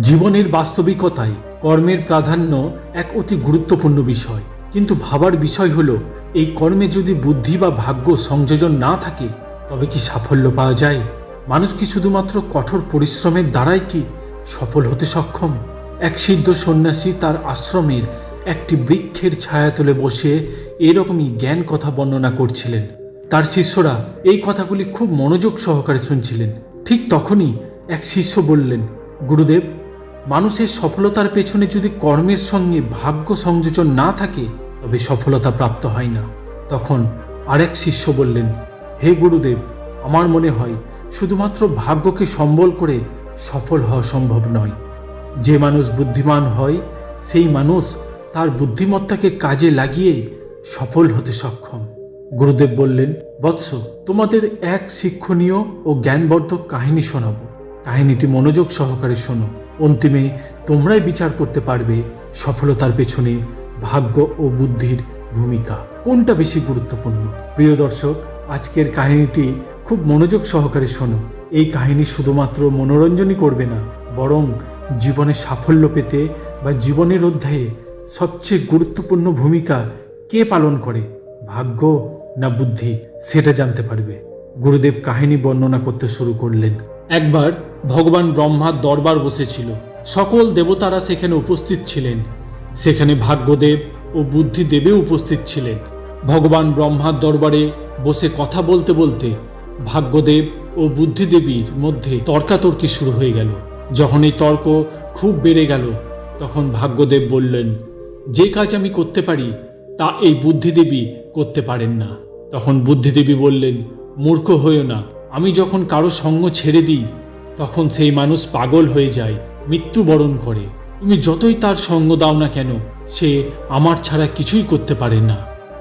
জীবনের বাস্তবিকতায় কর্মের প্রাধান্য এক অতি গুরুত্বপূর্ণ বিষয়। কিন্তু ভাবার বিষয় হলো, এই কর্মে যদি বুদ্ধি বা ভাগ্য সংযোজন না থাকে, তবে কি সাফল্য পাওয়া যায়? মানুষ কি শুধুমাত্র কঠোর পরিশ্রমের দ্বারাই কি সফল হতে সক্ষম? এক সিদ্ধ সন্ন্যাসী তার আশ্রমের একটি বৃক্ষের ছায়াতলে বসে এরকমই জ্ঞান কথা বর্ণনা করছিলেন। তার শিষ্যরা এই কথাগুলি খুব মনোযোগ সহকারে শুনছিলেন। ঠিক তখনই এক শিষ্য বললেন, গুরুদেব মানুষের সফলতার পেছনে যদি কর্মের সঙ্গে ভাগ্য সংযোজন না থাকে, তবে সফলতা প্রাপ্ত হয় না। তখন আরেক শিষ্য বললেন, হে গুরুদেব, আমার মনে হয় শুধুমাত্র ভাগ্যকে সম্বল করে সফল হওয়া সম্ভব নয়। যে মানুষ বুদ্ধিমান হয়, সেই মানুষ তার বুদ্ধিমত্তাকে কাজে লাগিয়ে সফল হতে সক্ষম। গুরুদেব বললেন, বৎস, তোমাদের এক শিক্ষণীয় ও জ্ঞানবর্ধক কাহিনী শোনাবো। কাহিনীটি মনোযোগ সহকারে শোনো। অন্তিমে তোমরাই বিচার করতে পারবে সফলতার পেছনে ভাগ্য ও বুদ্ধির ভূমিকা। কোনটা বেশি গুরুত্বপূর্ণ? প্রিয় দর্শক, আজকের কাহিনীটি খুব মনোযোগ সহকারে শোনো। এই কাহিনী শুধুমাত্র মনোরঞ্জনই করবে না, বরং জীবনে সাফল্য পেতে বা জীবনের অধ্যায়ে সবচেয়ে গুরুত্বপূর্ণ ভূমিকা কে পালন করে, ভাগ্য না বুদ্ধি, সেটা জানতে পারবে। গুরুদেব কাহিনী বর্ণনা করতে শুরু করলেন। একবার ভগবান ব্রহ্মার দরবার বসেছিল। সকল দেবতারা সেখানে উপস্থিত ছিলেন। সেখানে ভাগ্যদেব ও বুদ্ধিদেবেও উপস্থিত ছিলেন। ভগবান ব্রহ্মার দরবারে বসে কথা বলতে বলতে ভাগ্যদেব ও বুদ্ধিদেবীর মধ্যে তর্কাতর্কি শুরু হয়ে গেল। যখন এই তর্ক খুব বেড়ে গেল, তখন ভাগ্যদেব বললেন, যে কাজ আমি করতে পারি, তা এই বুদ্ধিদেবী করতে পারেন না। তখন বুদ্ধিদেবী বললেন, মূর্খ হয়েও না। আমি যখন কারও সঙ্গ ছেড়ে দিই তখন সেই মানুষ পাগল হয়ে যায়, মৃত্যুবরণ করে। তুমি যতই তার সঙ্গ দাও না কেন, সে আমার ছাড়া কিছুই করতে পারে না।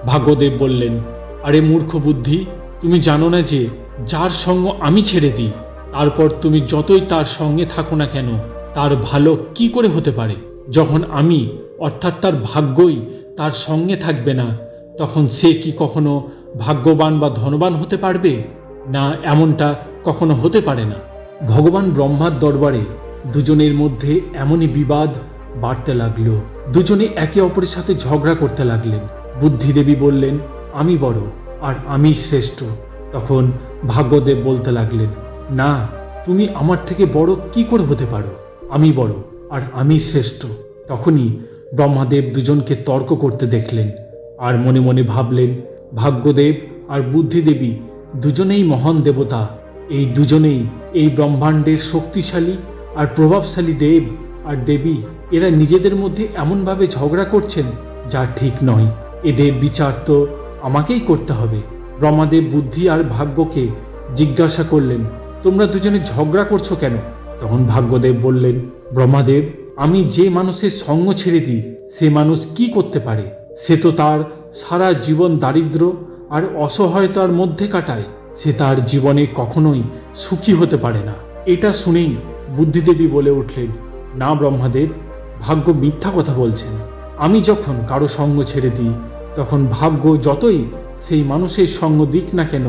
ভাগ্যদেব বললেন, আরে মূর্খ বুদ্ধি, তুমি জানো না যে যার সঙ্গ আমি ছেড়ে দিই, তারপর তুমি যতই তার সঙ্গে থাকো না কেন, তার ভালো কি করে হতে পারে? যখন আমি, অর্থাৎ তার ভাগ্যই তার সঙ্গে থাকবে না, তখন সে কি কখনো ভাগ্যবান বা ধনবান হতে পারবে? না, এমনটা কখনো হতে পারে না। ভগবান ব্রহ্মার দরবারে দুজনের মধ্যে এমনই বিবাদ বাড়তে লাগল। দুজনে একে অপরের সাথে ঝগড়া করতে লাগলেন। বুদ্ধিদেবী বললেন, আমি বড় আর আমি শ্রেষ্ঠ। তখন ভাগ্যদেব বলতে লাগলেন, না, তুমি আমার থেকে বড় কি করে হতে পারো? আমি বড় আর আমি শ্রেষ্ঠ। তখনই ব্রহ্মাদেব দুজনকে তর্ক করতে দেখলেন আর মনে মনে ভাবলেন, ভাগ্যদেব আর বুদ্ধিদেবী দুজনেই মহান দেবতা এই দুজনেই এই ব্রহ্মাণ্ডের শক্তিশালী আর প্রভাবশালী দেব আর দেবী। এরা নিজেদের মধ্যে এমনভাবে ঝগড়া করছেন যা ঠিক নয়। এদের বিচার তো আমাকেই করতে হবে। ব্রহ্মাদেব বুদ্ধি আর ভাগ্যকে জিজ্ঞাসা করলেন, তোমরা দুজনে ঝগড়া করছ কেন? তখন ভাগ্যদেব বললেন, ব্রহ্মাদেব, আমি যে মানুষের সঙ্গ ছেড়ে দিই, সে মানুষ কি করতে পারে? সে তো তার সারা জীবন দারিদ্র আর অসহায়তার মধ্যে কাটায়। সে তার জীবনে কখনোই সুখী হতে পারে না। এটা শুনেই বুদ্ধিদেবী বলে উঠলেন, না ব্রহ্মাদেব, ভাগ্য মিথ্যা কথা বলছেন। আমি যখন কারও সঙ্গ ছেড়ে দিই, তখন ভাগ্য যতই সেই মানুষের সঙ্গ দিক না কেন,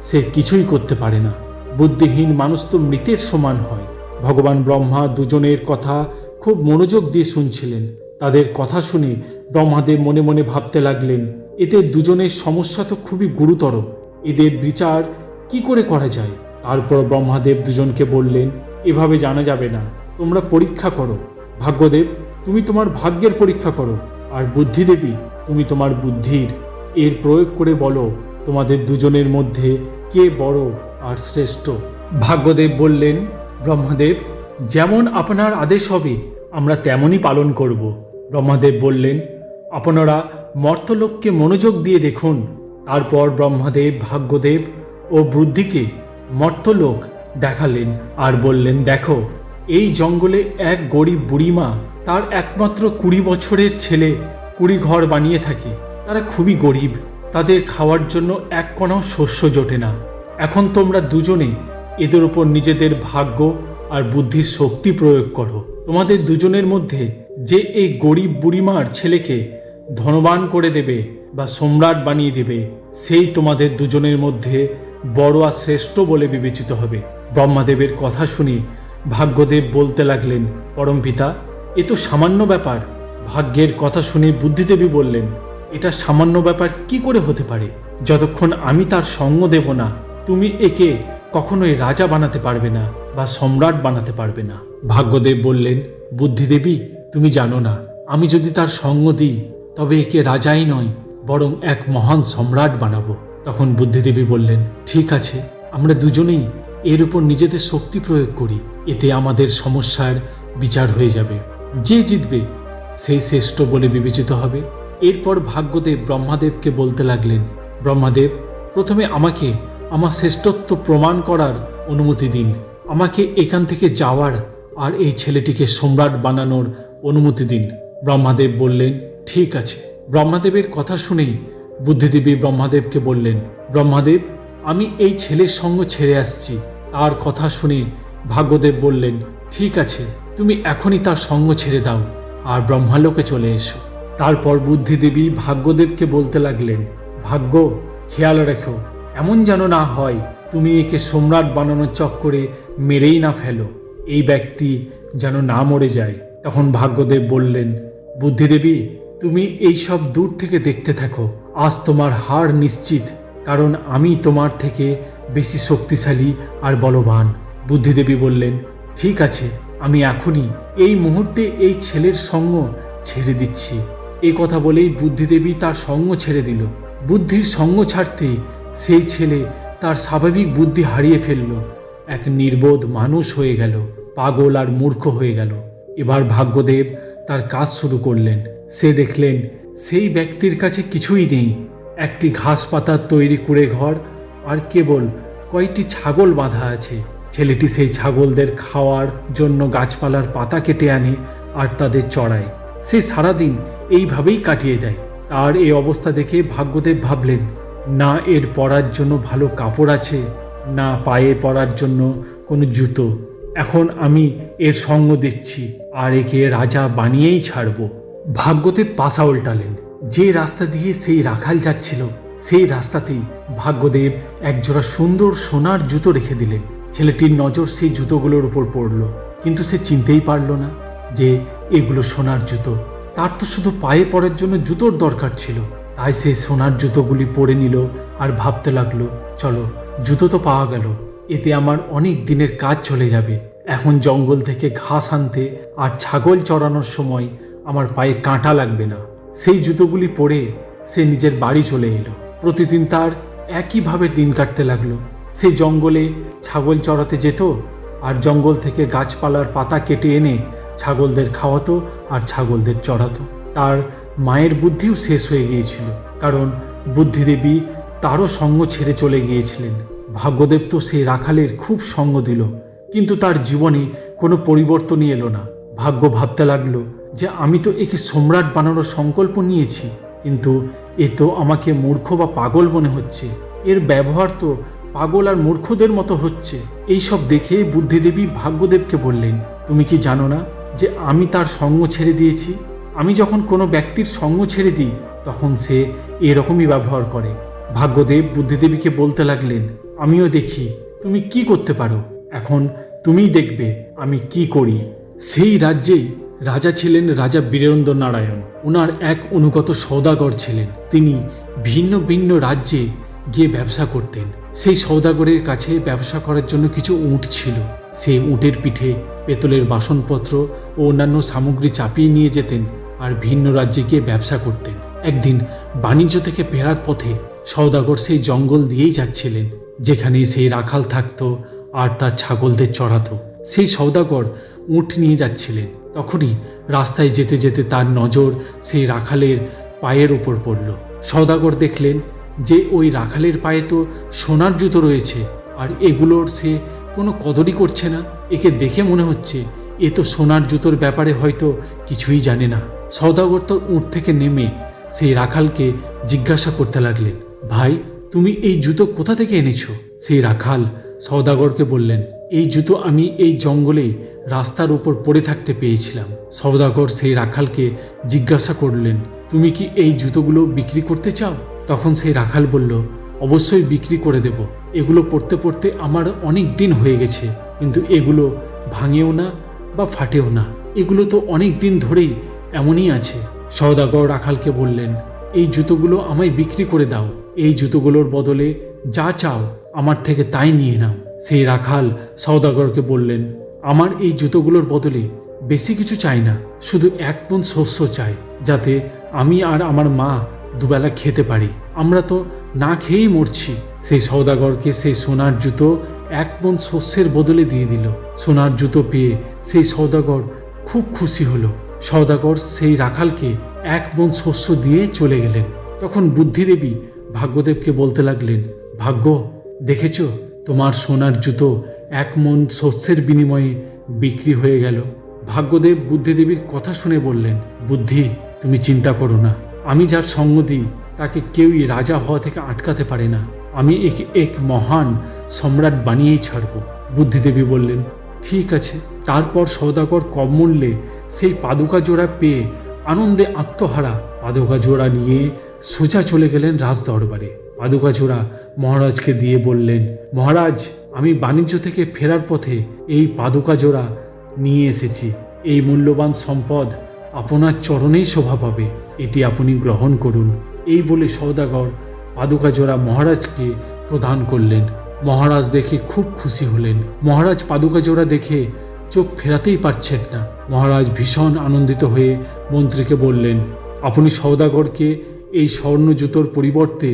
সে কিছুই করতে পারে না। বুদ্ধিহীন মানুষ তো মৃতের সমান হয়। ভগবান ব্রহ্মা দুজনের কথা খুব মনোযোগ দিয়ে শুনছিলেন। তাদের কথা শুনে ব্রহ্মাদেব মনে মনে ভাবতে লাগলেন, এতে দুজনের সমস্যা তো খুবই গুরুতর। এদের বিচার কি করে করা যায়? তারপর ব্রহ্মাদেব দুজনকে বললেন, এভাবে জানা যাবে না। তোমরা পরীক্ষা করো। ভাগ্যদেব, তুমি তোমার ভাগ্যের পরীক্ষা করো। আর বুদ্ধিদেবী, তুমি তোমার বুদ্ধির। এর প্রয়োগ করে বলো, তোমাদের দুজনের মধ্যে কে বড় আর শ্রেষ্ঠ? ভাগ্যদেব বললেন, ব্রহ্মাদেব, যেমন আপনার আদেশ হবে, আমরা তেমনই পালন করব। ব্রহ্মাদেব বললেন, আপনারা মর্তলোককে মনোযোগ দিয়ে দেখুন। তারপর ব্রহ্মাদেব, ভাগ্যদেব ও বুদ্ধিকে মর্তলোক দেখালেন আর বললেন, দেখো, এই জঙ্গলে এক গরিব বুড়িমা তার একমাত্র কুড়ি বছরের ছেলে কুড়ি ঘর বানিয়ে থাকে। তারা খুবই গরিব, তাদের খাওয়ার জন্য এক কণাও শস্য জোটে না। এখন তোমরা দুজনে এদের উপর নিজেদের ভাগ্য আর বুদ্ধির শক্তি প্রয়োগ করো। তোমাদের দুজনের মধ্যে যে এই গরিব বুড়িমার ছেলেকে ধনবান করে দেবে বা সম্রাট বানিয়ে দেবে, সেই তোমাদের দুজনের মধ্যে বড় আর শ্রেষ্ঠ বলে বিবেচিত হবে। ব্রহ্মাদেবের কথা শুনে ভাগ্যদেব বলতে লাগলেন, পরম পিতা, এ তো সামান্য ব্যাপার। ভাগ্যের কথা শুনে বুদ্ধিদেবী বললেন, এটা সামান্য ব্যাপার কি করে হতে পারে? যতক্ষণ আমি তার সঙ্গ দেব না, তুমি একে কখনোই রাজা বানাতে পারবে না বা সম্রাট বানাতে পারবে না। ভাগ্যদেব বললেন, বুদ্ধিদেবী, তুমি জানো না, আমি যদি তার সঙ্গ দিই, তবে একে রাজাই নয় বরং এক মহান সম্রাট বানাবো। তখন বুদ্ধিদেবী বললেন, ঠিক আছে, আমরা দুজনেই এর উপর নিজেদের শক্তি প্রয়োগ করি, এতে আমাদের সমস্যার বিচার হয়ে যাবে। যে জিতবে, সেই শ্রেষ্ঠ বলে বিবেচিত হবে। এরপর ভাগ্যদেব ব্রহ্মাদেবকে বলতে লাগলেন, ব্রহ্মাদেব, প্রথমে আমাকে আমার শ্রেষ্ঠত্ব প্রমাণ করার অনুমতি দিন। আমাকে এখান থেকে যাওয়ার আর এই ছেলেটিকে সম্রাট বানানোর অনুমতি দিন। ব্রহ্মাদেব বললেন, ঠিক আছে। ব্রহ্মাদেবের কথা শুনেই বুদ্ধিদেবী ব্রহ্মাদেবকে বললেন, ব্রহ্মাদেব, আমি এই ছেলের সঙ্গ ছেড়ে আসছি। তার কথা শুনে ভাগ্যদেব বললেন, ঠিক আছে, তুমি এখনই তার সঙ্গ ছেড়ে দাও আর ব্রহ্মালোকে চলে এসো। তারপর বুদ্ধিদেবী ভাগ্যদেবকে বলতে লাগলেন, ভাগ্য, খেয়াল রেখো, এমন যেন না হয় তুমি একে সম্রাট বানানোর চক্করে মেরেই না ফেলো। এই ব্যক্তি যেন না মরে যায়। তখন ভাগ্যদেব বললেন, বুদ্ধিদেবী তুমি এই সব দূর থেকে দেখতে থাকো। আজ তোমার হার নিশ্চিত, কারণ আমি তোমার থেকে বেশি শক্তিশালী আর বলবান। বুদ্ধিদেবী বললেন, ঠিক আছে, আমি এখনই এই মুহূর্তে এই ছেলের সঙ্গ ছেড়ে দিচ্ছি। এই কথা বলেই বুদ্ধিদেবী তার সঙ্গ ছেড়ে দিল। বুদ্ধির সঙ্গ ছাড়তেই সেই ছেলে তার স্বাভাবিক বুদ্ধি হারিয়ে ফেলল। এক নির্বোধ মানুষ হয়ে গেল, পাগল আর মূর্খ হয়ে গেল। এবার ভাগ্যদেব তার কাজ শুরু করলেন। সে দেখলেন, সেই ব্যক্তির কাছে কিছুই নেই। একটি ঘাস পাতার তৈরি কুড়ে ঘর আর কেবল কয়েকটি ছাগল বাঁধা আছে। ছেলেটি সেই ছাগলদের খাওয়ার জন্য গাছপালার পাতা কেটে আনে আর তাদের চড়ায়। সে সারাদিন এইভাবেই কাটিয়ে দেয়। তার এই অবস্থা দেখে ভাগ্যদেব ভাবলেন, না, এর পরার জন্য ভালো কাপড় আছে, না পায়ে পরার জন্য কোনো জুতো। এখন আমি এর সঙ্গ দিচ্ছি, আর একে রাজা বানিয়েই ছাড়ব। ভাগ্যদেব পাশা উল্টালেন। যে রাস্তা দিয়ে সেই রাখাল যাচ্ছিল, সেই রাস্তাতেই ভাগ্যদেব একজোড়া সুন্দর সোনার জুতো রেখে দিলেন। ছেলেটির নজর সেই জুতোগুলোর উপর পড়ল, কিন্তু সে চিনতেই পারল না যে এগুলো সোনার জুতো। তার তো শুধু পায়ে পড়ার জন্য জুতোর দরকার ছিল। তাই সে সোনার জুতোগুলি পরে নিল আর ভাবতে লাগল, চলো, জুতো তো পাওয়া গেল। এতে আমার অনেক দিনের কাজ চলে যাবে। এখন জঙ্গল থেকে ঘাস আনতে আর ছাগল চড়ানোর সময় আমার পায়ে কাঁটা লাগবে না। সেই জুতোগুলি পরে সে নিজের বাড়ি চলে এলো। প্রতিদিন তার একইভাবে দিন কাটতে লাগল। সে জঙ্গলে ছাগল চড়াতে যেত আর জঙ্গল থেকে গাছপালার পাতা কেটে এনে ছাগলদের খাওয়াতো আর ছাগলদের চড়াতো। তার মায়ের বুদ্ধিও শেষ হয়ে গিয়েছিল, কারণ বুদ্ধিদেবী তারও সঙ্গ ছেড়ে চলে গিয়েছিলেন। ভাগ্যদেব তো সেই রাখালের খুব সঙ্গ দিল, কিন্তু তার জীবনে কোনো পরিবর্তনই এলো না। ভাগ্য ভাবতে লাগল যে আমি তো একে সম্রাট বানানোর সংকল্প নিয়েছি, কিন্তু এ তো আমাকে মূর্খ বা পাগল মনে হচ্ছে। এর ব্যবহার তো পাগল আর মূর্খদের মতো হচ্ছে। এই সব দেখে বুদ্ধিদেবী ভাগ্যদেবকে বললেন, তুমি কি জানো না যে আমি তার সঙ্গ ছেড়ে দিয়েছি? আমি যখন কোনো ব্যক্তির সঙ্গ ছেড়ে দিই, তখন সে এরকমই ব্যবহার করে। ভাগ্যদেব বুদ্ধিদেবীকে বলতে লাগলেন আমিও দেখি, তুমি কি করতে পারো? এখন তুমিই দেখবে আমি কি করি। সেই রাজ্যেই রাজা ছিলেন রাজা বীরেন্দ্র নারায়ণ ওনার এক অনুগত সৌদাগর ছিলেন। তিনি ভিন্ন ভিন্ন রাজ্যে গিয়ে ব্যবসা করতেন। সেই সৌদাগরের কাছে ব্যবসা করার জন্য কিছু উঁট ছিল। সেই উঁটের পিঠে পেতলের বাসনপত্র ও অন্যান্য সামগ্রী চাপিয়ে নিয়ে যেতেন আর ভিন্ন রাজ্যে গিয়ে ব্যবসা করতেন। একদিন বাণিজ্য থেকে ফেরার পথে সৌদাগর সেই জঙ্গল দিয়েই যাচ্ছিলেন। যেখানে সেই রাখাল থাকতো আর তার ছাগলদের চড়াতো। সেই সৌদাগর উঁট নিয়ে যাচ্ছিলেন। তখনই রাস্তায় যেতে যেতে তার নজর সেই রাখালের পায়ের উপর পড়ল। সৌদাগর দেখলেন যে ওই রাখালের পায়ে তো সোনার জুতো রয়েছে আর এগুলোর সে কোনো কদরই করছে না। একে দেখে মনে হচ্ছে এ তো সোনার জুতোর ব্যাপারে হয়তো কিছুই জানে না। সৌদাগর তো উঁট থেকে নেমে সেই রাখালকে জিজ্ঞাসা করতে লাগলেন, ভাই তুমি এই জুতো কোথা থেকে এনেছো? সেই রাখাল সৌদাগরকে বললেন, এই জুতো আমি এই জঙ্গলেই রাস্তার উপর পড়ে থাকতে পেয়েছিলাম। সৌদাগর সেই রাখালকে জিজ্ঞাসা করলেন, তুমি কি এই জুতোগুলো বিক্রি করতে চাও? তখন সেই রাখাল বলল, অবশ্যই বিক্রি করে দেব। এগুলো পড়তে পড়তে আমার অনেক দিন হয়ে গেছে, কিন্তু এগুলো ভাঙেও না বা ফাটেও না। এগুলো তো অনেক দিন ধরেই এমনই আছে। সওদাগর রাখালকে বললেন, এই জুতোগুলো আমায় বিক্রি করে দাও। এই জুতোগুলোর বদলে যা চাও আমার থেকে তাই নিয়ে নাও। সেই রাখাল সওদাগরকে বললেন, আমার এই জুতোগুলোর বদলে বেশি কিছু চাই না, শুধু এক মন শস্য চাই, যাতে আমি আর আমার মা দুবেলা খেতে পারি। আমরা তো না খেয়েই মরছি। সেই সওদাগরকে সেই সোনার জুতো এক মন শস্যের বদলে দিয়ে দিল। সোনার জুতো পেয়ে সেই সওদাগর খুব খুশি হলো। সওদাগর সেই রাখালকে এক মন শস্য দিয়ে চলে গেলেন। তখন বুদ্ধিদেবী ভাগ্যদেবকে বলতে লাগলেন, ভাগ্য, দেখেছ? তোমার সোনার জুতো এক মন শস্যের বিনিময়ে বিক্রি হয়ে গেল। ভাগ্যদেব বুদ্ধিদেবীর কথা শুনে বললেন, বুদ্ধি, তুমি চিন্তা করো না। আমি যার সঙ্গ দিই, তাকে কেউই রাজা হওয়া থেকে আটকাতে পারে না। আমি একে এক মহান সম্রাট বানিয়েই ছাড়ব। বুদ্ধিদেবী বললেন, ঠিক আছে। তারপর সৌদাগর কম মূল্যে সেই পাদুকা জোড়া পেয়ে আনন্দে আত্মহারা পাদুকা জোড়া নিয়ে সোজা চলে গেলেন রাজ দরবারে পাদুকা জোড়া মহারাজকে দিয়ে বললেন, মহারাজ, আমি বাণিজ্য থেকে ফেরার পথে এই পাদুকা জোড়া নিয়ে এসেছি। এই মূল্যবান সম্পদ আপনার চরণেই শোভা পাবে। এটি আপনি গ্রহণ করুন। এই বলে সৌদাগর পাদুকা জোড়া মহারাজকে প্রদান করলেন। মহারাজ দেখে খুব খুশি হলেন। মহারাজ পাদুকা জোড়া দেখে চোখ ফেরাতেই পারছেন না। মহারাজ ভীষণ আনন্দিত হয়ে মন্ত্রীকে বললেন, আপনি সৌদাগরকে এই স্বর্ণ জুতোর পরিবর্তে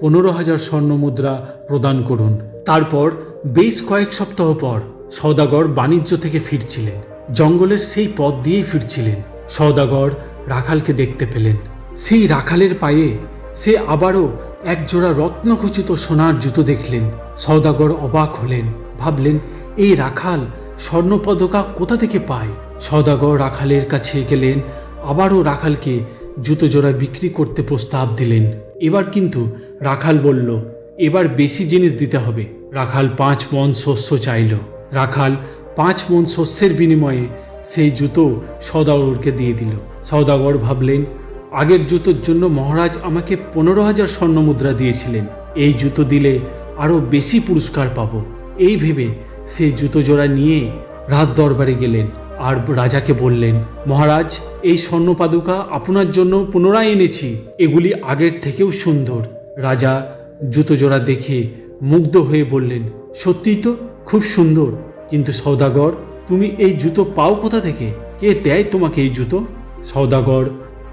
পনেরো হাজার স্বর্ণ মুদ্রা প্রদান করুন। তারপর বেশ কয়েক সপ্তাহ পর সৌদাগর বাণিজ্য থেকে ফিরছিলেন। জঙ্গলের সেই পথ দিয়েই ফিরছিলেন। সৌদাগর রাখালকে দেখতে পেলেন। সেই রাখালের পায়ে সে আবারও এক জোড়া রত্নখচিত সোনার জুতো দেখলেন। সৌদাগর অবাক হলেন। ভাবলেন, এই রাখাল স্বর্ণপদকা কোথা থেকে পায়? সৌদাগর রাখালের কাছে গেলেন। আবারও রাখালকে জুতো জোড়া বিক্রি করতে প্রস্তাব দিলেন। এবার কিন্তু রাখাল বলল, এবার বেশি জিনিস দিতে হবে। রাখাল পাঁচ মন শস্য চাইল। রাখাল পাঁচ মন শস্যের বিনিময়ে সেই জুতো সৌদাগরকে দিয়ে দিল। সৌদাগর ভাবলেন, আগের জুতোর জন্য মহারাজ আমাকে পনেরো হাজার স্বর্ণ মুদ্রা দিয়েছিলেন। এই জুতো দিলে আরও বেশি পুরস্কার পাবো। এই ভেবে সেই জুতো জোড়া নিয়ে রাজ দরবারে গেলেন। আর রাজাকে বললেন, মহারাজ, এই স্বর্ণ পাদুকা আপনার জন্য পুনরায় এনেছি। এগুলি আগের থেকেও সুন্দর। রাজা জুতো জোড়া দেখে মুগ্ধ হয়ে বললেন, সত্যিই তো খুব সুন্দর। কিন্তু সৌদাগর তুমি এই জুতো পাও কোথা থেকে? কে দেয় তোমাকে এই জুতো? সৌদাগর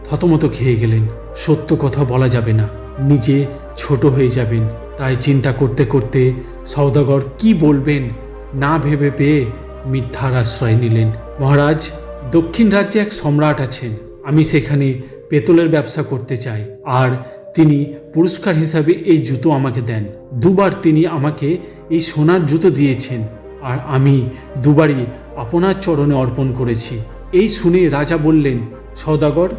থতমত খেয়ে গেলেন, সত্য কথা বলা যাবে না। নিজে ছোট হয়ে যাবেন। তাই চিন্তা করতে করতে সৌদাগর কি বলবেন না ভেবে পেয়ে মিথ্যার আশ্রয় নিলেন। মহারাজ, দক্ষিণ রাজ্যে এক সম্রাট আছেন। আমি সেখানে পেতলের ব্যবসা করতে চাই। আর তিনি পুরস্কার হিসাবে এই জুতো আমাকে দেন। দুবার তিনি আমাকে এই সোনার জুতো দিয়েছেন। আর আমি দুবারই আপনার চরণে অর্পণ করেছি। এই শুনে রাজা বললেন সৌদাগর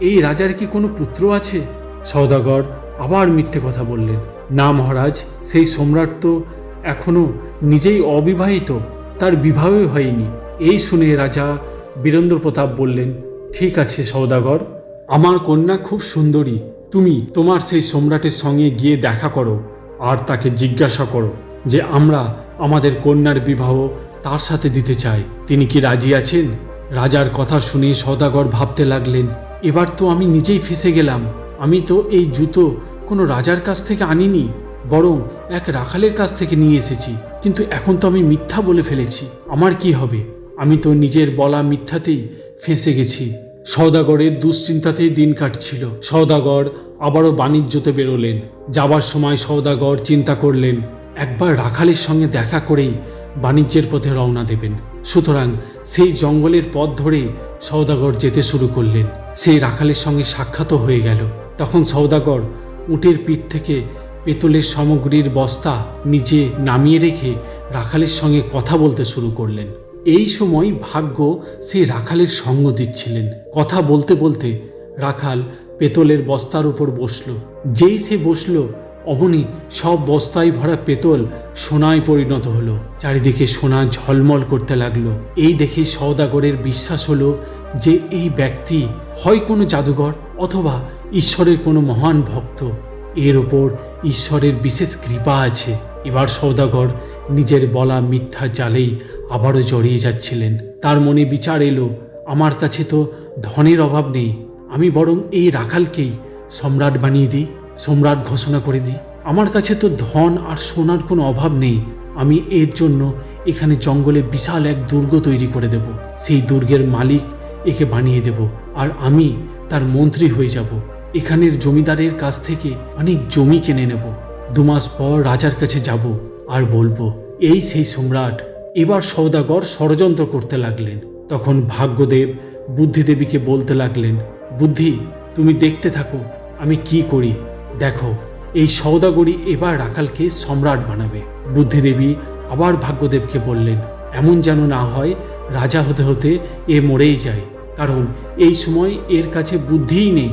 এই রাজার কি কোনো পুত্র আছে? সৌদাগর আবার মিথ্যে কথা বললেন, না মহারাজ, সেই সম্রাট তো এখনও নিজেই অবিবাহিত, তার বিবাহই হয়নি। এই শুনে রাজা বীরেন্দ্র প্রতাপ বললেন, ঠিক আছে সৌদাগর আমার কন্যা খুব সুন্দরী। তুমি তোমার সেই সম্রাটের সঙ্গে গিয়ে দেখা করো আর তাকে জিজ্ঞাসা করো যে আমরা আমাদের কন্যার বিবাহ তার সাথে দিতে চাই। তিনি কি রাজি আছেন? রাজার কথা শুনে সৌদাগর ভাবতে লাগলেন, এবার তো আমি নিজেই ফেসে গেলাম। আমি তো এই জুতো কোনো রাজার কাছ থেকে আনিনি, বরং এক রাখালের কাছ থেকে নিয়ে এসেছি। কিন্তু এখন তো আমি মিথ্যা বলে ফেলেছি। আমার কি হবে? আমি তো নিজের বলা মিথ্যাতেই ফেঁসে গেছি। সৌদাগরের দুশ্চিন্তাতেই দিন কাটছিল। সৌদাগর আবারও বাণিজ্যতে বেরোলেন। যাবার সময় সৌদাগর চিন্তা করলেন, একবার রাখালের সঙ্গে দেখা করেই বাণিজ্যের পথে রওনা দেবেন। সুতরাং সেই জঙ্গলের পথ ধরে সৌদাগর যেতে শুরু করলেন। সেই রাখালের সঙ্গে সাক্ষাৎও হয়ে গেল। তখন সৌদাগর উটের পিঠ থেকে পেতলের সামগ্রীর বস্তা নিচে নামিয়ে রেখে রাখালের সঙ্গে কথা বলতে শুরু করলেন। এই সময় ভাগ্য সেই রাখালের সঙ্গ দিচ্ছিলেন। কথা বলতে বলতে রাখাল পেতলের বস্তার উপর বসল। যেই সে বসল, অমনি সব বস্তায় ভরা পেতল সোনায় পরিণত হলো। চারিদিকে সোনা ঝলমল করতে লাগল। এই দেখে সওদাগরের বিশ্বাস হলো যে এই ব্যক্তি হয় কোনো জাদুঘর অথবা ঈশ্বরের কোনো মহান ভক্ত। এর ওপর ঈশ্বরের বিশেষ কৃপা আছে। এবার সৌদাগর নিজের বলা মিথ্যা জালেই আবারও জড়িয়ে যাচ্ছিলেন। তার মনে বিচার এলো, আমার কাছে তো ধনের অভাব নেই, আমি বরং এই রাখালকেই সম্রাট বানিয়ে দিই, সম্রাট ঘোষণা করে দিই। আমার কাছে তো ধন আর সোনার কোনো অভাব নেই, আমি এর জন্য এখানে জঙ্গলে বিশাল এক দুর্গ তৈরি করে দেব। সেই দুর্গের মালিক একে বানিয়ে দেব, আর আমি তার মন্ত্রী হয়ে যাব। এখানের জমিদারের কাছ থেকে অনেক জমি কিনে নেব। দু মাস পর রাজার কাছে যাব আর বলব, এই সেই সম্রাট এবার সৌদাগর ষড়যন্ত্র করতে লাগলেন। তখন ভাগ্যদেব বুদ্ধিদেবীকে বলতে লাগলেন, বুদ্ধি, তুমি দেখতে থাকো, আমি কি করি? দেখো, এই সৌদাগরি এবার রাখালকে সম্রাট বানাবে। বুদ্ধিদেবী আবার ভাগ্যদেবকে বললেন, এমন যেন না হয়, রাজা হতে হতে এ মরেই যায়, কারণ এই সময় এর কাছে বুদ্ধিই নেই।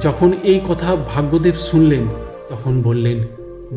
যখন এই কথা ভাগ্যদেব শুনলেন, তখন বললেন,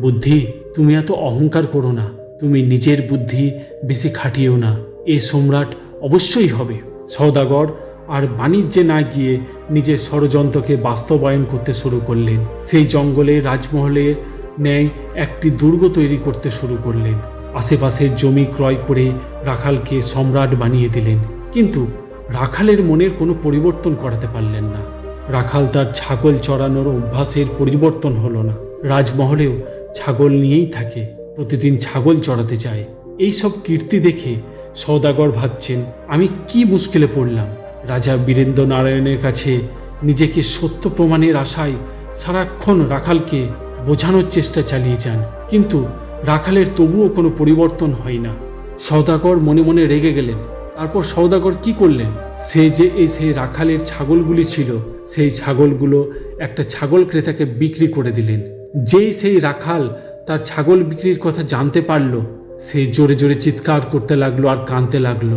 বুদ্ধি, তুমি এত অহংকার করো না তুমি নিজের বুদ্ধি বেশি খাটিও না। এ সম্রাট অবশ্যই হবে। সৌদাগর আর বাণিজ্যে না গিয়ে নিজের ষড়যন্ত্রকে বাস্তবায়ন করতে শুরু করলেন। সেই জঙ্গলে রাজমহলের ন্যায় একটি দুর্গ তৈরি করতে শুরু করলেন। আশেপাশের জমি ক্রয় করে রাখালকে সম্রাট বানিয়ে দিলেন। কিন্তু রাখালের মনের কোনো পরিবর্তন করাতে পারলেন না। রাখাল তার ছাগল চড়ানোর অভ্যাসের পরিবর্তন হলো না। রাজমহলেও ছাগল নিয়েই থাকে। প্রতিদিন ছাগল চড়াতে যায় এই সব কীর্তি দেখে সৌদাগর ভাবছেন, আমি কি মুশকিলে পড়লাম? রাজা বীরেন্দ্র নারায়ণের কাছে নিজেকে সত্য প্রমাণের আশায় সারাক্ষণ রাখালকে বোঝানোর চেষ্টা চালিয়ে যান। কিন্তু রাখালের তবুও কোনো পরিবর্তন হয় না। সৌদাগর মনে মনে রেগে গেলেন। তারপর সৌদাগর কি করলেন? সে যে এই সেই রাখালের ছাগলগুলি ছিল, সেই ছাগলগুলো একটা ছাগল ক্রেতাকে বিক্রি করে দিলেন। যেই সেই রাখাল তার ছাগল বিক্রির কথা জানতে পারল, সে জোরে জোরে চিৎকার করতে লাগল আর কাঁদতে লাগল।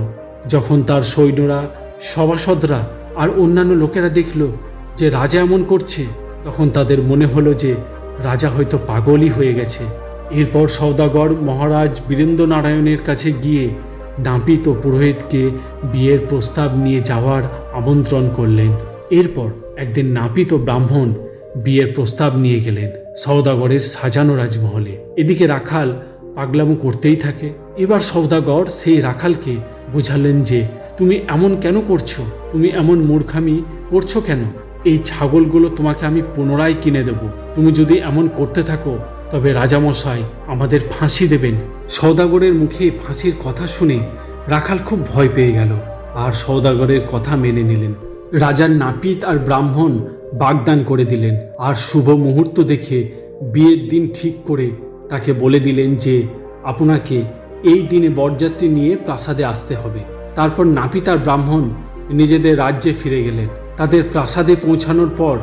যখন তার সৈন্যরা, সভাসদরা আর অন্যান্য লোকেরা দেখল যে রাজা এমন করছে, তখন তাদের মনে হলো যে রাজা হয়তো পাগলই হয়ে গেছে। এরপর সৌদাগর মহারাজ বীরেন্দ্র নারায়ণের কাছে গিয়ে নাপিত ও পুরোহিতকে বিয়ের প্রস্তাব নিয়ে যাওয়ার আমন্ত্রণ করলেন। এরপর একদিন নাপিত ও ব্রাহ্মণ বিয়ের প্রস্তাব নিয়ে গেলেন সৌদাগরের সাজানো রাজমহলে। এদিকে রাখাল পাগলামো করতেই থাকে। এবার সৌদাগর সেই রাখালকে বোঝালেন যে, তুমি এমন কেন করছ? তুমি এমন মূর্খামি করছ কেন? এই ছাগলগুলো তোমাকে আমি পুনরায় কিনে দেব। তুমি যদি এমন করতে থাকো, তবে রাজামশাই আমাদের ফাঁসি দেবেন। সৌদাগরের মুখে ফাঁসির কথা শুনে রাখাল খুব ভয় পেয়ে গেল। আর সৌদাগরের কথা মেনে নিলেন। রাজার নাপিত আর ব্রাহ্মণ বাগদান করে দিলেন। আর শুভ মুহূর্ত দেখে বিয়ের দিন ঠিক করে তাকে বলে দিলেন যে, আপনাকে এই দিনে বরযাত্রী নিয়ে প্রাসাদে আসতে হবে। তারপর নাপিত আর ব্রাহ্মণ নিজেদের রাজ্যে ফিরে গেলেন। তাদের প্রাসাদে পৌঁছানোর পর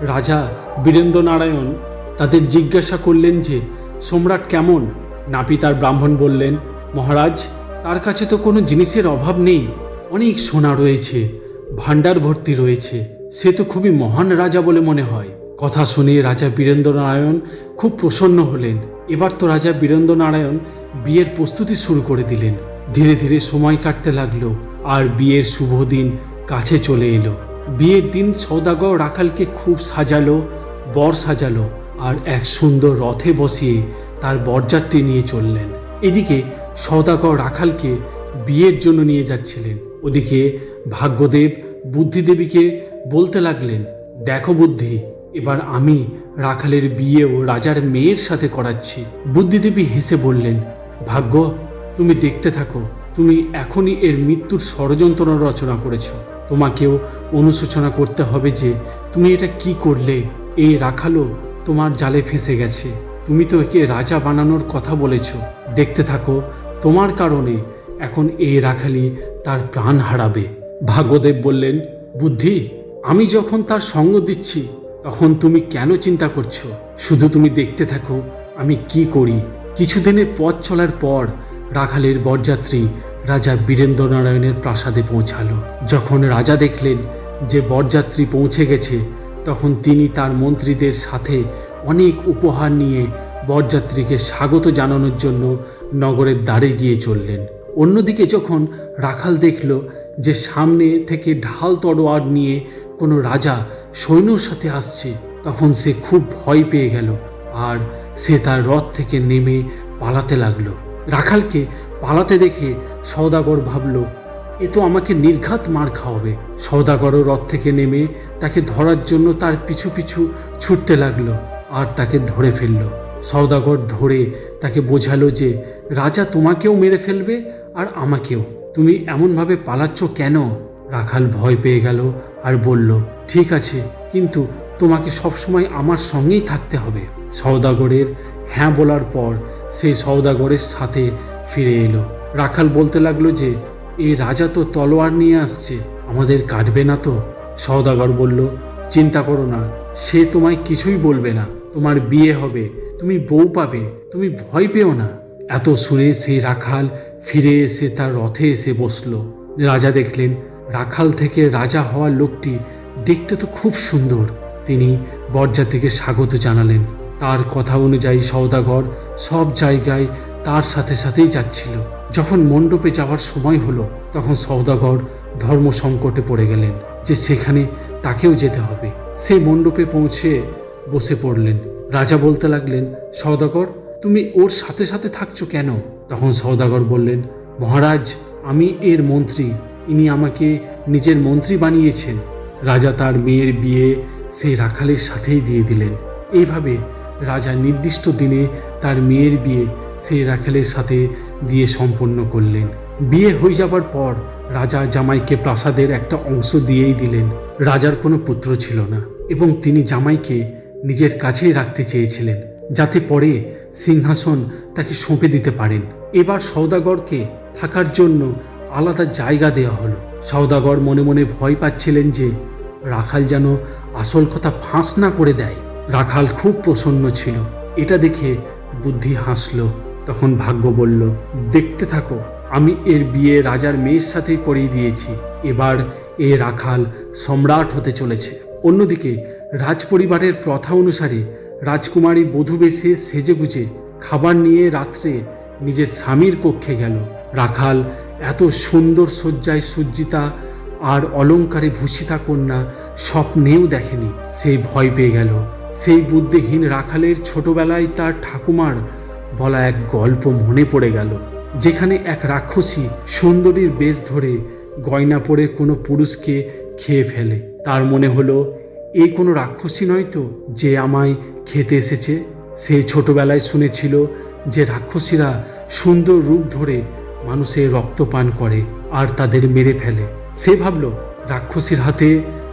রাজা বীরেন্দ্র নারায়ণ তাদের জিজ্ঞাসা করলেন যে, সম্রাট কেমন? নাপিত আর ব্রাহ্মণ বললেন, মহারাজ, তার কাছে তো কোনো জিনিসের অভাব নেই। অনেক সোনা রয়েছে, ভাণ্ডার ভর্তি রয়েছে। সে তো খুবই মহান রাজা বলে মনে হয়। কথা শুনে রাজা বীরেন্দ্র নারায়ণ খুব প্রসন্ন হলেন। এবার তো রাজা বীরেন্দ্র নারায়ণ বিয়ের প্রস্তুতি শুরু করে দিলেন। ধীরে ধীরে সময় কাটতে লাগল আর বিয়ের শুভ দিন কাছে চলে এলো। বিয়ের দিন সৌদাগর রাখালকে খুব সাজালো, বর সাজালো আর এক সুন্দর রথে বসিয়ে তার বরযাত্রী নিয়ে চললেন। এদিকে সৌদাগর রাখালকে বিয়ের জন্য নিয়ে যাচ্ছিলেন। ওদিকে ভাগ্যদেব বুদ্ধিদেবীকে বলতে লাগলেন, দেখো বুদ্ধি, এবার আমি রাখালের বিয়েও রাজার মেয়ের সাথে করাচ্ছি। বুদ্ধিদেবী হেসে বললেন, ভাগ্য, তুমি দেখতে থাকো, তুমি এখনই এর মৃত্যুর ষড়যন্ত্র রচনা করেছ। তোমাকেও অনুশোচনা করতে হবে যে তুমি এটা কি করলে। এই রাখালো তোমার জালে ফেঁসে গেছে। তুমি তো একে রাজা বানানোর কথা বলেছ। দেখতে থাকো, তোমার কারণে এখন এই রাখালি তার প্রাণ হারাবে। ভাগ্যদেব বললেন, বুদ্ধি আমি যখন তার সঙ্গ দিচ্ছি, তখন তুমি কেন চিন্তা করছ? শুধু তুমি দেখতে থাকো, আমি কি করি? কিছুদিনের পথ চলার পর রাখালের বরযাত্রী রাজা বীরেন্দ্র নারায়ণের প্রাসাদে পৌঁছালো। যখন রাজা দেখলেন যে বরযাত্রী পৌঁছে গেছে, তখন তিনি তার মন্ত্রীদের সাথে অনেক উপহার নিয়ে বরযাত্রীকে স্বাগত জানানোর জন্য নগরের দ্বারে গিয়ে চললেন। অন্যদিকে যখন রাখাল দেখল যে সামনে থেকে ঢাল তরোয়ার নিয়ে কোনো রাজা সৈন্যর সাথে আসছে, তখন সে খুব ভয় পেয়ে গেল আর সে তার রথ থেকে নেমে পালাতে লাগল। রাখালকে পালাতে দেখে সওদাগর ভাবল, এ তো আমাকে নির্ঘাত মার খাওয়াবে। সওদাগরও রথ থেকে নেমে তাকে ধরার জন্য তার পিছু পিছু ছুটতে লাগল আর তাকে ধরে ফেলল। সওদাগর ধরে তাকে বোঝালো যে, রাজা তোমাকেও মেরে ফেলবে আর আমাকেও। তুমি এমনভাবে পালাচ্ছ কেন? রাখাল ভয় পেয়ে গেল আর বলল, ঠিক আছে, কিন্তু তোমাকে সবসময় আমার সঙ্গেই থাকতে হবে। সওদাগরের হ্যাঁ বলার পর সেই সওদাগরের সাথে ফিরে এলো। রাখাল বলতে লাগল যে এই রাজা তো তলোয়ার নিয়ে আসছে, আমাদের কাটবে না তো? সওদাগর বলল, চিন্তা করো না, সে তোমায় কিছুই বলবে না, তোমার বিয়ে হবে, তুমি বউ পাবে, তুমি ভয় পেও না। এত শুনে সেই রাখাল ফিরে এসে তার রথে এসে বসল। রাজা দেখলেন রাখাল থেকে রাজা হওয়া লোকটি দেখতে তো খুব সুন্দর। তিনি বরযাত্রীকে স্বাগত জানালেন। তার কথা অনুযায়ী সওদাগর সব জায়গায় তার সাথে সাথেই যাচ্ছিল। যখন মণ্ডপে যাওয়ার সময় হলো, তখন সওদাগর ধর্ম সংকটে পড়ে গেলেন যে সেখানে তাকেও যেতে হবে। সেই মণ্ডপে পৌঁছে বসে পড়লেন। রাজা বলতে লাগলেন, সওদাগর, তুমি ওর সাথে সাথে থাকছো কেন? তখন সওদাগর বললেন, মহারাজ, আমি এর মন্ত্রী। ইনি আমাকে নিজের মন্ত্রী বানিয়েছেন। রাজা তার মেয়ের বিয়ে সেই রাখালের সাথেই দিয়ে দিলেন। এইভাবে রাজা নির্দিষ্ট দিনে তার মেয়ের বিয়ে সেই রাখালের সাথে দিয়ে সম্পন্ন করলেন। বিয়ে হয়ে যাবার পর রাজা জামাইকে প্রাসাদের একটা অংশ দিয়েই দিলেন। রাজার কোনো পুত্র ছিল না এবং তিনি জামাইকে নিজের কাছেই রাখতে চেয়েছিলেন, যাতে পরে সিংহাসন তাকে সঁপে দিতে পারেন। এবার সৌদাগরকে থাকার জন্য আলাদা জায়গা দেওয়া হলো। সৌদাগর মনে মনে ভয় পাচ্ছিলেন যে রাখাল যেন আসল কথা ফাঁস না করে দেয়। রাখাল খুব প্রসন্ন ছিল। এটা দেখে বুদ্ধি হাসলো। তখন ভাগ্য বলল, দেখতে থাকো, আমি এর বিয়ে রাজার মেয়ের সাথে করিয়ে দিয়েছি। এবার এ রাখাল সম্রাট হতে চলেছে। অন্যদিকে রাজপরিবারের প্রথা অনুসারে রাজকুমারী বধূ বেশে সেজেগুজে খাবার নিয়ে রাত্রে নিজের স্বামীর কক্ষে গেল। রাখাল এত সুন্দর শয্যায় সজ্জিতা আর অলঙ্কারে ভূষিতা কন্যা স্বপ্নেও দেখেনি। সে ভয় পেয়ে গেল। সেই বুদ্ধিহীন রাখালের ছোটবেলায় তার ঠাকুমার বলা এক গল্প মনে পড়ে গেল, যেখানে এক রাক্ষসী সুন্দরীর বেশ ধরে গয়না পরে কোনো পুরুষকে খেয়ে ফেলে। তার মনে হলো এই কোনো রাক্ষসী নয় তো যে আমায় খেতে এসেছে? সে ছোটবেলায় শুনেছিল যে রাক্ষসীরা সুন্দর রূপ ধরে মানুষের রক্ত পান করে আর তাদের মেরে ফেলে। সে ভাবল, রাক্ষসীর হাতে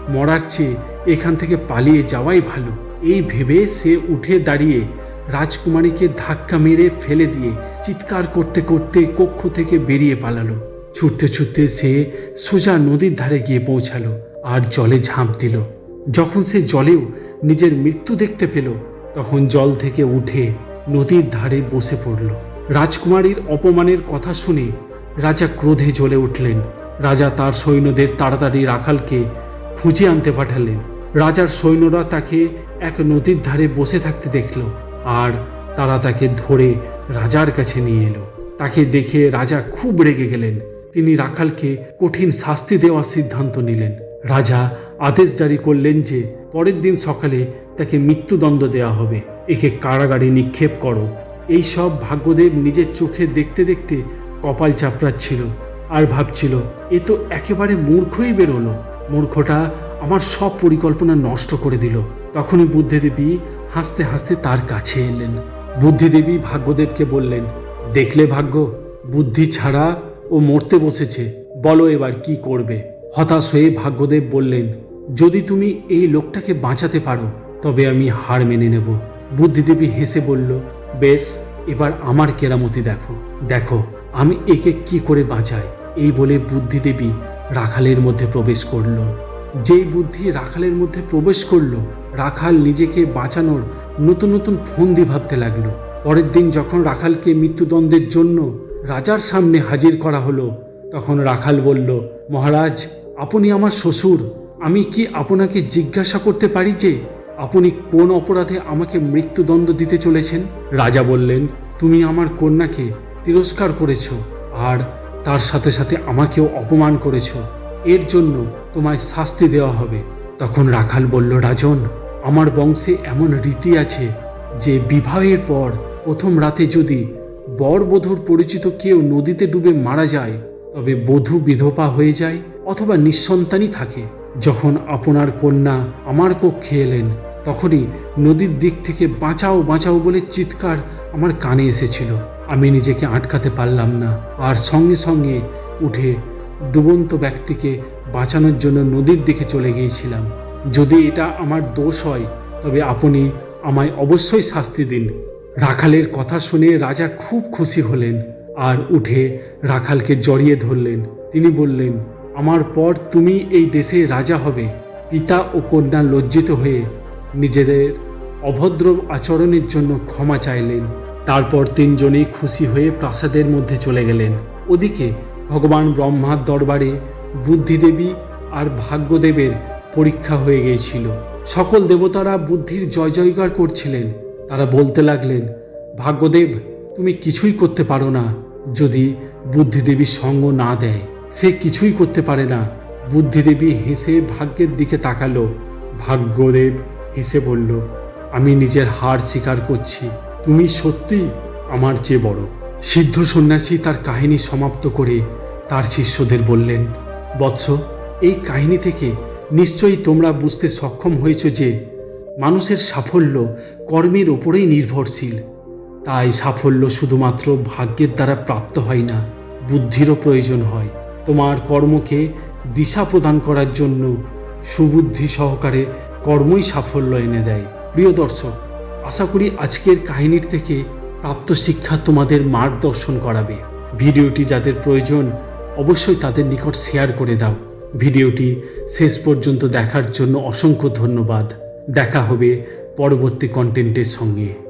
মরার চেয়ে এখান থেকে পালিয়ে যাওয়াই ভালো। এই ভেবে সে উঠে দাঁড়িয়ে রাজকুমারীকে ধাক্কা মেরে ফেলে দিয়ে চিৎকার করতে করতে কক্ষ থেকে বেরিয়ে পালালো। ছুটতে ছুটতে সে সোজা নদীর ধারে গিয়ে পৌঁছালো আর জলে ঝাঁপ দিল। যখন সে জলেও নিজের মৃত্যু দেখতে পেল, তখন জল থেকে উঠে নদীর ধারে বসে পড়ল। রাজকুমারীর অপমানের কথা শুনে রাজা ক্রোধে জ্বলে উঠলেন। রাজা তার সৈন্যদের তাড়াতাড়ি রাখালকে খুঁজে আনতে পাঠালেন। রাজার সৈন্যরা তাকে এক নদীর ধারে বসে থাকতে দেখল আর তারা তাকে ধরে রাজার কাছে নিয়ে এলো। তাকে দেখে রাজা খুব রেগে গেলেন। তিনি রাখালকে কঠিন শাস্তি দেওয়ার সিদ্ধান্ত নিলেন। রাজা আদেশ জারি করলেন যে পরের দিন সকালে তাকে মৃত্যুদণ্ড দেওয়া হবে। একে কারাগারে নিক্ষেপ করো। এই সব ভাগ্যদেব নিজের চোখে দেখতে দেখতে কপাল চাপড়াচ্ছিল আর ভাবছিল, এ তো একেবারে মূর্খই বেরোলো। মূর্খটা আমার সব পরিকল্পনা নষ্ট করে দিল। তখনই বুদ্ধিদেবী হাসতে হাসতে তার কাছে এলেন। বুদ্ধিদেবী ভাগ্যদেবকে বললেন, দেখলে ভাগ্য, বুদ্ধি ছাড়া ও মরতে বসেছে। বলো এবার কি করবে? হতাশ হয়ে ভাগ্যদেব বললেন, যদি তুমি এই লোকটাকে বাঁচাতে পারো, তবে আমি হার মেনে নেব। বুদ্ধিদেবী হেসে বলল বেশ, এবার আমার কেরামতি দেখো। দেখো, আমি একে কি করে বাঁচাই? এই বলে বুদ্ধিদেবী রাখালের মধ্যে প্রবেশ করল। যেই বুদ্ধি রাখালের মধ্যে প্রবেশ করল, রাখাল নিজেকে বাঁচানোর নতুন নতুন ফন্দি ভাবতে লাগল। পরের দিন যখন রাখালকে মৃত্যুদণ্ডের জন্য রাজার সামনে হাজির করা হলো, তখন রাখাল বলল, মহারাজ, আপনি আমার শ্বশুর। আমি কি আপনাকে জিজ্ঞাসা করতে পারি যে আপনি কোন অপরাধে আমাকে মৃত্যুদণ্ড দিতে চলেছেন? রাজা বললেন, তুমি আমার কন্যাকে তিরস্কার করেছ আর তার সাথে সাথে আমাকেও অপমান করেছ। এর জন্য তোমায় শাস্তি দেওয়া হবে। তখন রাখাল বলল, রাজন, আমার বংশে এমন রীতি আছে যে বিবাহের পর প্রথম রাতে যদি বর বধূর পরিচিত কেউ নদীতে ডুবে মারা যায়, তবে বধূ বিধবা হয়ে যায় অথবা নিঃসন্তানই থাকে। যখন আপনার কন্যা আমার কক্ষে এলেন তখনই নদীর দিক থেকে বাঁচাও বাঁচাও বলে চিৎকার আমার কানে এসেছিল। আমি নিজেকে আটকাতে পারলাম না আর সঙ্গে সঙ্গে উঠে ডুবন্ত ব্যক্তিকে বাঁচানোর জন্য নদীর দিকে চলে গিয়েছিলাম। যদি এটা আমার দোষ হয়, তবে আপনি আমায় অবশ্যই শাস্তি দিন। রাখালের কথা শুনে রাজা খুব খুশি হলেন আর উঠে রাখালকে জড়িয়ে ধরলেন। তিনি বললেন, আমার পর তুমি এই দেশে রাজা হবে। পিতা ও কন্যা লজ্জিত হয়ে নিজেদের অভদ্র আচরণের জন্য ক্ষমা চাইলেন। তারপর তিনজনেই খুশি হয়ে প্রাসাদের মধ্যে চলে গেলেন। ওদিকে ভগবান ব্রহ্মার দরবারে বুদ্ধিদেবী আর ভাগ্যদেবের পরীক্ষা হয়ে গিয়েছিল। সকল দেবতারা বুদ্ধির জয় জয়গার করছিলেন। তারা বলতে লাগলেন, ভাগ্যদেব, তুমি কিছুই করতে পারো না। যদি বুদ্ধিদেবীর সঙ্গ না দেয়, সে কিছুই করতে পারে না। বুদ্ধিদেবী হেসে ভাগ্যের দিকে তাকালো। ভাগ্যদেব হেসে বলল, আমি নিজের হার স্বীকার করছি। তুমি সত্যি আমার চেয়ে বড়? সিদ্ধ সন্ন্যাসী তার কাহিনী সমাপ্ত করে তার শিষ্যদের বললেন, বৎস, এই কাহিনী থেকে নিশ্চয়ই তোমরা বুঝতে সক্ষম হয়েছ যে মানুষের সাফল্য কর্মের ওপরেই নির্ভরশীল। তাই সাফল্য শুধুমাত্র ভাগ্যের দ্বারা প্রাপ্ত হয় না, বুদ্ধিরও প্রয়োজন হয়। তোমার কর্মকে দিশা প্রদান করার জন্য সুবুদ্ধি সহকারে কর্মই সাফল্য এনে দেয়। প্রিয় দর্শক, আশা করি আজকের কাহিনীর থেকে প্রাপ্ত শিক্ষা তোমাদের মার্গদর্শন করাবে। ভিডিওটি যাদের প্রয়োজন, অবশ্যই তাদের নিকট শেয়ার করে দাও। ভিডিওটি শেষ পর্যন্ত দেখার জন্য অসংখ্য ধন্যবাদ। দেখা হবে পরবর্তী কন্টেন্টের সঙ্গে।